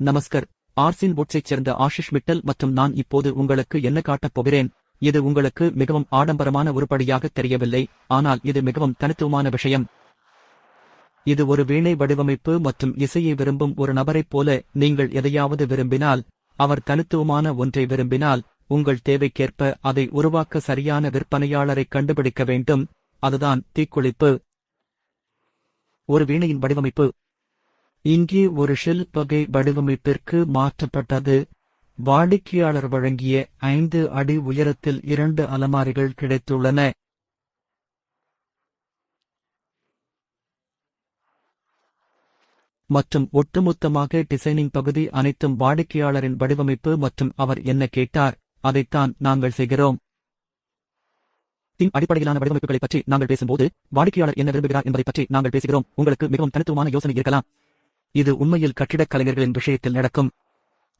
நமஸ்கர். Arsene வுட்ஸைச் சேர்ந்த ஆஷிஷ் மிட்டல் மற்றும் நான் இப்போது உங்களுக்கு என்ன காட்டப் போகிறேன்? இது உங்களுக்கு மிகவும் ஆடம்பரமான உருப்படியாக தெரியவில்லை ஆனால் இது மிகவும் தனித்துவமான விஷயம். இது ஒரு வீணை வடிவமைப்பு மற்றும் இசையை விரும்பும் ஒரு நபரைப் போல நீங்கள் எதையாவது விரும்பினால் அவர் தனித்துவமான ஒன்றை விரும்பினால் உங்கள் தேவைக்கேற்ப அதை உருவாக்க சரியான விற்பனையாளரை கண்டுபிடிக்க வேண்டும். அதுதான் தீக்குளிப்பு. ஒரு வீணையின் வடிவமைப்பு. இங்கே ஒரு ஷெல் வகை வடிவமைப்பிற்கு மாற்றப்பட்டது. வாடிக்கையாளர் வழங்கிய ஐந்து அடி உயரத்தில் இரண்டு அலமாரிகள் கிடைத்துள்ளன. மற்றும் ஒட்டுமொத்தமாக டிசைனிங் பகுதி அனைத்தும் வாடிக்கையாளரின் வடிவமைப்பு மற்றும் அவர் என்ன கேட்டார் அதைத்தான் நாங்கள் செய்கிறோம். தின் அடிப்படையிலான வடிவமைப்புகளை பற்றி நாங்கள் பேசும்போது வாடிக்கையாளர் என்ன விரும்புகிறார் என்பதை பற்றி நாங்கள் பேசுகிறோம். உங்களுக்கு மிகவும் தனித்துவமான யோசனை இருக்கலாம். இது உண்மையில் கட்டிடக் கலைஞர்களின் விஷயத்தில் நடக்கும்.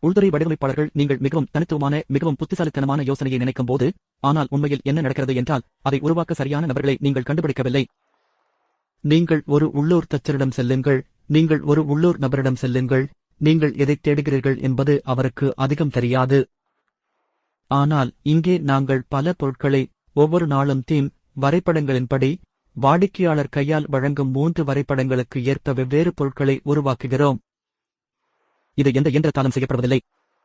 உள்துறை வடிவமைப்பாளர்கள் நீங்கள் மிகவும் தனித்துவமான மிகவும் புத்திசாலித்தனமான யோசனையை நினைக்கும் போது ஆனால் உண்மையில் என்ன நடக்கிறது என்றால் அதை உருவாக்க சரியான நபர்களை நீங்கள் கண்டுபிடிக்கவில்லை. நீங்கள் ஒரு உள்ளூர் தச்சரிடம் செல்லுங்கள். நீங்கள் ஒரு உள்ளூர் நபரிடம் செல்லுங்கள். நீங்கள் எதை தேடுகிறீர்கள் என்பது அவருக்கு அதிகம் தெரியாது. ஆனால் இங்கே நாங்கள் பல பொருட்களை ஒவ்வொரு நாளும் தீம் வரைபடங்களின்படி வாடிக்கையாளர் கையால் வழங்கும் மூன்று வரைபடங்களுக்கு ஏற்ப வெவ்வேறு பொருட்களை உருவாக்குகிறோம். இது எந்த இயந்திரத்தாலும் செய்யப்படுவதில்லை.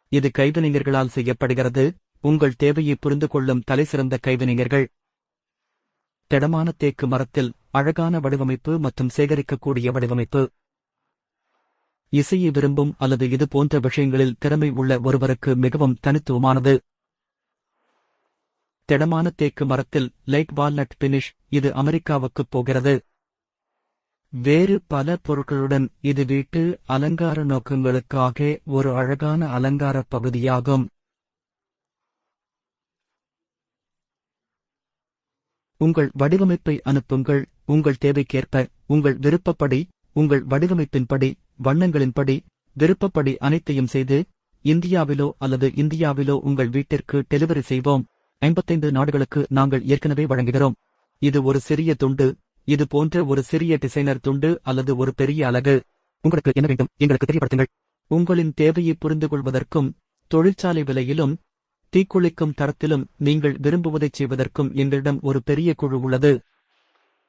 இது கைவினைஞர்களால் செய்யப்படுகிறது. உங்கள் தேவையை புரிந்து கொள்ளும் தலைசிறந்த கைவினைஞர்கள். திடமான தேக்கு மரத்தில் அழகான வடிவமைப்பு மற்றும் சேகரிக்கக்கூடிய வடிவமைப்பு. இசையை விரும்பும் அல்லது இது போன்ற விஷயங்களில் திறமை உள்ள ஒருவருக்கு மிகவும் தனித்துவமானது. திடமான தேக்கு மரத்தில் லைட் வால்நட் பினிஷ் இது அமெரிக்காவுக்குப் போகிறது. வேறு பல பொருட்களுடன் இது வீட்டு அலங்கார நோக்கங்களுக்காக ஒரு அழகான அலங்கார பகுதியாகும். உங்கள் வடிவமைப்பை அனுப்புங்கள் உங்கள் தேவைக்கேற்ப உங்கள் விருப்பப்படி உங்கள் வடிவமைப்பின்படி வண்ணங்களின்படி விருப்பப்படி அனைத்தையும் செய்து இந்தியாவிலோ அல்லது இந்தியாவிலோ உங்கள் வீட்டிற்கு டெலிவரி செய்வோம். ஐம்பத்தைந்து நாடுகளுக்கு நாங்கள் ஏற்கனவே வழங்குகிறோம். இது ஒரு சிறிய துண்டு இது போன்ற ஒரு சிறிய டிசைனர் துண்டு அல்லது ஒரு பெரிய அலகு. உங்களுக்கு என்ன வேண்டும்? எங்களுக்கு தெரியப்படுத்துங்கள். உங்களின் தேவையை புரிந்து கொள்வதற்கும் தொழிற்சாலை விலையிலும் தீக்குளிக்கும் தரத்திலும் நீங்கள் விரும்புவதைச் செய்வதற்கும் எங்களிடம் ஒரு பெரிய குழு உள்ளது.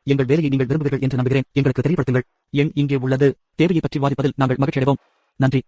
எங்கள் வேலையை நீங்கள் விரும்புவீர்கள் என்று நம்புகிறேன். எங்களுக்கு தெரியப்படுத்துங்கள். எண் இங்கே உள்ளது. தேவையை பற்றி வாதிப்பதில் நாங்கள் மகிழ்ச்சியடைவோம். நன்றி.